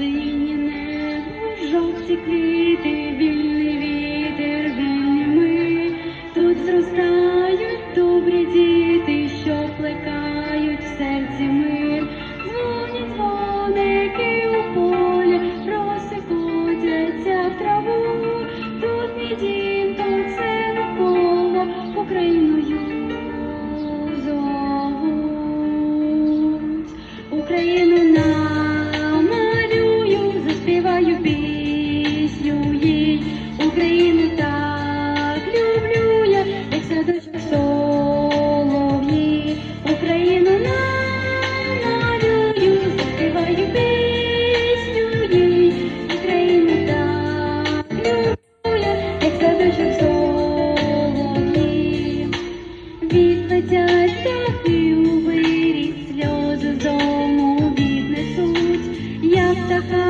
синє небо, жовті квіти, вільний Bye.